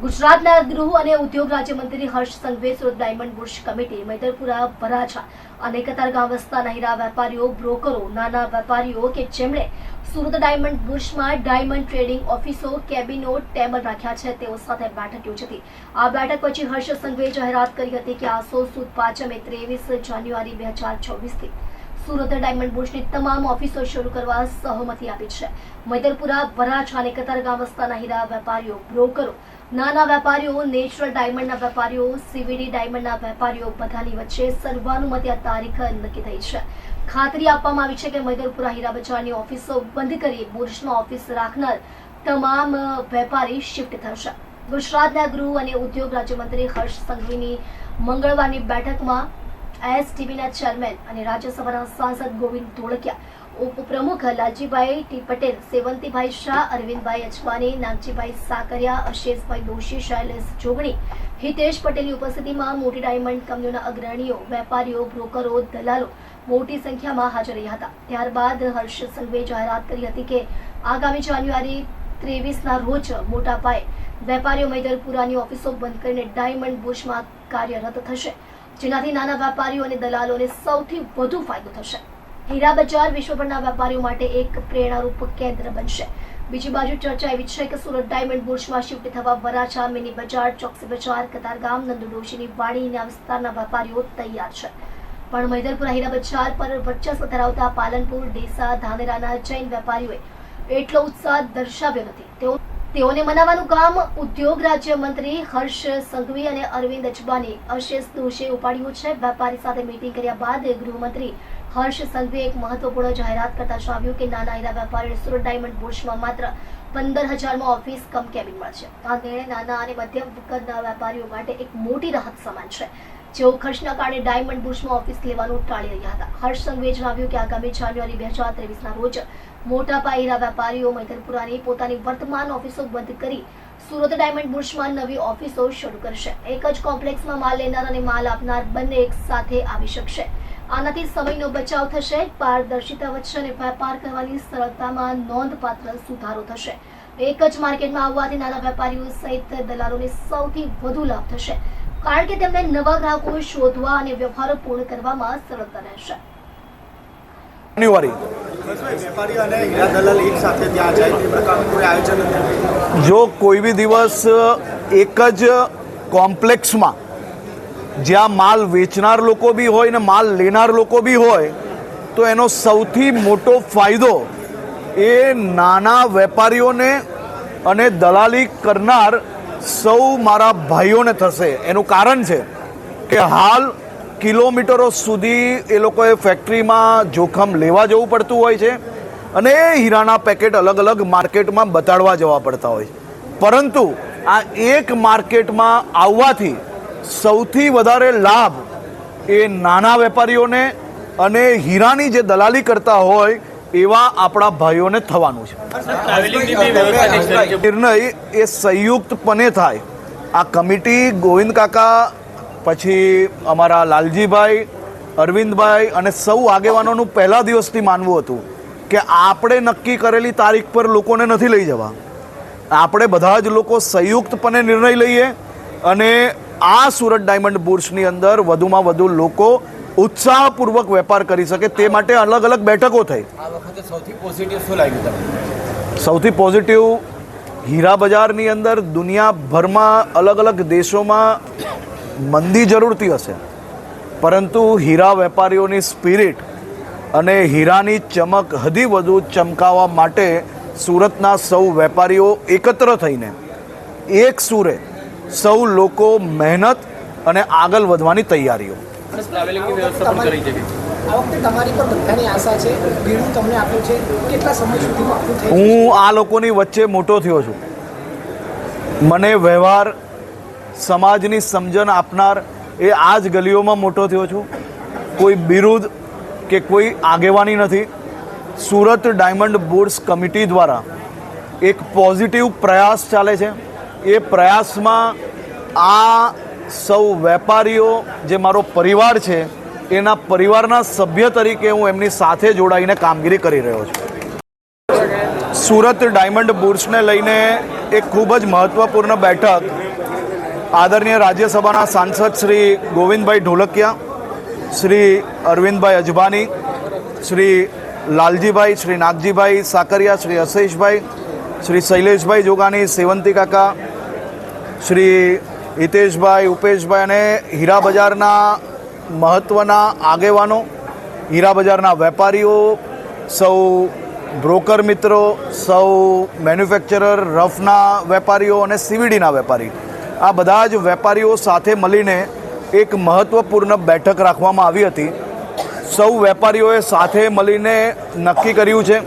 ગુજરાતના ગૃહ અને ઉદ્યોગ રાજ્યમંત્રી Harsh સંઘવે Surat diamond bourse committee, Mahidharpura, Varachha અને કતારગામ વસ્તાના હીરા વેપારીઓ, બ્રોકરો, નાના વેપારીઓ કે જેમણે સુરત ડાયમંડ બુર્સમાં ડાયમંડ ટ્રેડિંગ ઓફિસો, કેબિનો ટેબલ રાખ્યા છે, તેઓ સાથે બેઠક યોજી હતી આ બેઠક પછી હર્ષ સંઘવે જાહેરાત કરી હતી કે આસો સુદ પાંચમે ત્રેવીસ જાન્યુઆરી બે હજાર ચોવીસથી સુરત ડાયમંડ બુર્સની તમામ ઓફિસો શરૂ કરવા સહમતિ આપી છે. મૈદલપુરા વરાછા અને કતારગામ વિસ્તારના હીરા વેપારીઓ, બ્રોકરો, નાના વેપારીઓ, નેચરલ ડાયમંડના વેપારીઓ, સીવીડી ડાયમંડના વેપારીઓ બધાની વચ્ચે સર્વાનુમતે આ તારીખ નક્કી થઈ છે. ખાતરી આપવામાં આવી છે કે મૈદરપુરા હીરા બજારની ઓફિસો બંધ કરી બુર્સમાં ઓફિસ રાખનાર તમામ વેપારી શિફ્ટ થશે. ગુજરાતના ગૃહ અને ઉદ્યોગ રાજ્યમંત્રી હર્ષ સંઘવીની મંગળવારની બેઠકમાં એસટીબીના ચેરમેન અને રાજ્યસભાના સાંસદ ગોવિંદ ધોળકિયા, ઉપપ્રમુખ લાલજીભાઈ ટી પટેલ, સેવંતીભાઈ શાહ, અરવિંદભાઈ અજવાણી, નાગજીભાઈ સાકરિયા, અશેષભાઈ દોશી, શૈલેષ જોગણી, હિતેશ પટેલની ઉપસ્થિતિમાં મોટી ડાયમંડ કંપનીઓના અગ્રણીઓ, વેપારીઓ, બ્રોકરો, દલાલો મોટી સંખ્યામાં હાજર રહ્યા હતા. ત્યારબાદ હર્ષ સંઘવે જાહેરાત કરી હતી કે આગામી જાન્યુઆરી ત્રેવીસના રોજ મોટા પાયે વેપારીઓ મૈદરપુરાની ઓફિસો બંધ કરીને ડાયમંડ બુશમાં કાર્યરત થશે. જેનાથી નાના વેપારીઓ અને દલાલોને સૌથી વધુ ફાયદો થશે. હીરા બજાર વિશ્વભરના વેપારીઓ માટે એક પ્રેરણારૂપ કેન્દ્ર બનશે. બીજી બાજુ ચર્ચા એવી છે કે સુરત ડાયમંડ બુર્સમાં શિફ્ટ થવા વરાછા મિની બજાર ચોકસી બજાર, કતારગામ, નંદુડોશીની વાડીના વિસ્તારના વેપારીઓ તૈયાર છે. પણ મૈદરપુરા હીરા બજાર પર વર્ચસ્વ ધરાવતા પાલનપુર, ડીસા, ધાનેરાના જૈન વેપારીઓએ એટલો ઉત્સાહ દર્શાવ્યો નથી. તેઓ તેઓને મનાવવાનું કામ ઉદ્યોગ રાજ્ય મંત્રી હર્ષ સંઘવી અને અરવિંદ અજબાની અશેષ દોષે ઉપાડ્યું છે. વેપારી સાથે મીટિંગ કર્યા બાદ ગૃહમંત્રી હર્ષ સંઘવીએ એક મહત્વપૂર્ણ જાહેરાત કરતા જણાવ્યું કે નાના હીરા વેપારીને સુરત ડાયમંડ બુર્સમાં માત્ર પંદર હજારમાં ઓફિસ કમ કેબિન મળશે આ નિર્ણય નાના અને મધ્યમ કદના વેપારીઓ માટે એક મોટી રાહત સમાન છે. જેઓ ખર્ચના કારણે ડાયમંડ બુર્સમાં ઓફિસ લેવાનું ટાળી રહ્યા હતા. હર્ષ સંઘવીએ જણાવ્યું કે આગામી જાન્યુઆરી બે હજાર ત્રેવીસના રોજ મોટા પાયેના વેપારીઓ મૈદરપુરાની પોતાની વર્તમાન ઓફિસો બંધ કરી સુરત ડાયમંડ બુર્શમાં નવી ઓફિસો શરૂ કરશે. એક જ કોમ્પ્લેક્સમાં માલ લેનાર અને માલ આપનાર બંને એક સાથે આવી શકશે. આનાથી સમયનો બચાવ થશે, પારદર્શિતા વધશે અને વેપાર કરવાની સરળતામાં નોંધપાત્ર સુધારો થશે. એક જ માર્કેટમાં આવવાથી નાના વેપારીઓ સહિત દલાલોને સૌથી વધુ લાભ થશે, કારણ કે તેમને નવા ગ્રાહકો શોધવા અને વ્યવહારો પૂર્ણ કરવામાં સરળતા રહેશે. જો કોઈ બી દિવસ એક જ કોમ્પ્લેક્સમાં જ્યાં માલ વેચનાર લોકો બી હોય ને માલ લેનાર લોકો બી હોય, તો એનો સૌથી મોટો ફાયદો એ નાના વેપારીઓને અને દલાલી કરનાર સૌ મારા ભાઈઓને થશે. એનું કારણ છે કે હાલ કિલોમીટરો સુધી એ લોકોએ ફેક્ટરીમાં જોખમ લેવા જવું પડતું હોય છે અને એ હીરાના પેકેટ અલગ અલગ માર્કેટમાં બતાડવા જવા પડતા હોય છે. પરંતુ આ એક માર્કેટમાં આવવાથી સૌથી વધારે લાભ એ નાના વેપારીઓને અને હીરાની જે દલાલી કરતા હોય એવા આપણા ભાઈઓને થવાનું છે. નિર્ણય એ સંયુક્તપણે થાય. આ કમિટી ગોવિંદ કાકા પછી અમારા લાલજીભાઈ અરવિંદભાઈ અને સૌ આગેવાનોનું પહેલા દિવસથી માનવું હતું કે આપણે નક્કી કરેલી તારીખ પર લોકોને નથી લઈ જવા. આપણે બધા જ લોકો સંયુક્તપણે નિર્ણય લઈએ અને આ સુરત ડાયમંડ બુર્સની અંદર વધુમાં વધુ લોકો ઉત્સાહપૂર્વક વેપાર કરી શકે તે માટે અલગ અલગ બેઠકો થઈ. આ વખતે સૌથી પોઝિટિવ શું લાગ્યું તમને? સૌથી પોઝિટિવ હીરા બજારની અંદર દુનિયાભરમાં અલગ અલગ દેશોમાં મંદી જરૂરથી હશે. પરંતુ હીરા વેપારીઓની સ્પિરિટ અને હીરાની ચમક હજી વધુ ચમકાવવા માટે સુરતના સૌ વેપારીઓ એકત્ર થઈને, એક સુરે સૌ લોકો મહેનત અને આગળ વધવાની તૈયારીઓ. હું આ લોકોની વચ્ચે મોટો થયો છું. મને વ્યવહાર સમાજની સમજણ આપનાર એ આ જ ગલીઓમાં મોટો થયો છું. કોઈ બિરુદ કે કોઈ આગેવાની નથી. સુરત ડાયમંડ બોર્ડ્સ કમિટી દ્વારા એક પોઝિટિવ પ્રયાસ ચાલે છે. એ પ્રયાસમાં આ સૌ વેપારીઓ જે મારો પરિવાર છે, એના પરિવારના સભ્ય તરીકે હું એમની સાથે જોડાઈને કામગીરી કરી રહ્યો છું. સુરત ડાયમંડ બુર્સને લઈને એક ખૂબ જ મહત્ત્વપૂર્ણ બેઠક આદરણીય રાજ્યસભાના સાંસદ શ્રી ગોવિંદભાઈ ઢોલકિયા, શ્રી અરવિંદભાઈ અજબાની, શ્રી લાલજીભાઈ, શ્રી નાગજીભાઈ સાકરિયા, શ્રી અશેષભાઈ, શ્રી શૈલેષભાઈ જોગાની સેવંતી કાકા, શ્રી હિતેશભાઈ, ઉપેશભાઈ અને હીરા બજારના મહત્ત્વના આગેવાનો, હીરા બજારના વેપારીઓ, સૌ બ્રોકર મિત્રો, સૌ મેન્યુફેક્ચરર, રફના વેપારીઓ અને સીવીડીના વેપારી. આ બધા જ વેપારીઓ સાથે મળીને એક મહત્ત્વપૂર્ણ બેઠક રાખવામાં આવી હતી. સૌ વેપારીઓએ સાથે મળીને નક્કી કર્યું છે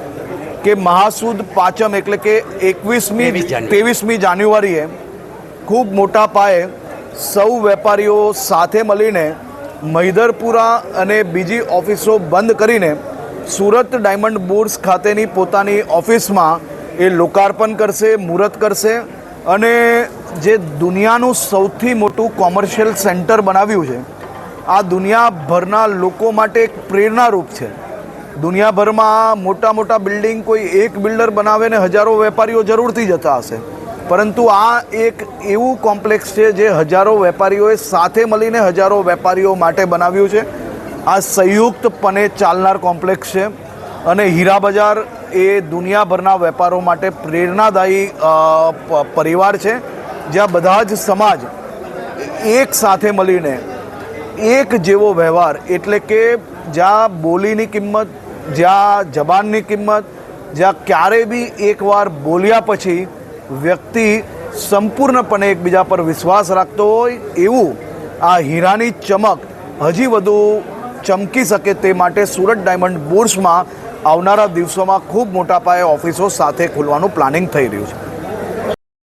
કે મહાસુદ પાંચમ એટલે કે એકવીસમી ત્રેવીસમી જાન્યુઆરીએ ખૂબ મોટા પાયે સૌ વેપારીઓ સાથે મળીને મહિધરપુરા અને બીજી ઓફિસો બંધ કરીને સુરત ડાયમંડ બુર્સ ખાતેની પોતાની ઓફિસમાં એ લોકાર્પણ કરશે મુહૂર્ત કરશે અને જે દુનિયાનું સૌથી મોટું કોમર્શિયલ સેન્ટર બનાવ્યું છે, આ દુનિયાભરના લોકો માટે એક પ્રેરણારૂપ છે. દુનિયાભરમાં મોટા મોટા બિલ્ડિંગ કોઈ એક બિલ્ડર બનાવે ને હજારો વેપારીઓ જરૂરથી જતા હશે. પરંતુ આ એક એવું કોમ્પ્લેક્સ છે જે હજારો વેપારીઓએ સાથે મળીને હજારો વેપારીઓ માટે બનાવ્યું છે. આ સંયુક્તપણે ચાલનાર કોમ્પ્લેક્સ છે અને હીરા બજાર એ દુનિયાભરના વેપારો માટે પ્રેરણાદાયી પરિવાર છે. જ્યાં બધા જ સમાજ એક સાથે મળીને એક જેવો વ્યવહાર, એટલે કે જ્યાં બોલીની કિંમત, જ્યાં જબાનની કિંમત, જ્યાં ક્યારે બી એકવાર બોલ્યા પછી વ્યક્તિ સંપૂર્ણપણે એકબીજા પર વિશ્વાસ રાખતો હોય એવું આ હીરાની ચમક હજી વધુ ચમકી શકે તે માટે સુરત ડાયમંડ બોર્સમાં આવનારા દિવસોમાં ખૂબ મોટા પાયે ઓફિસો સાથે ખોલવાનું પ્લાનિંગ થઈ રહ્યું છે.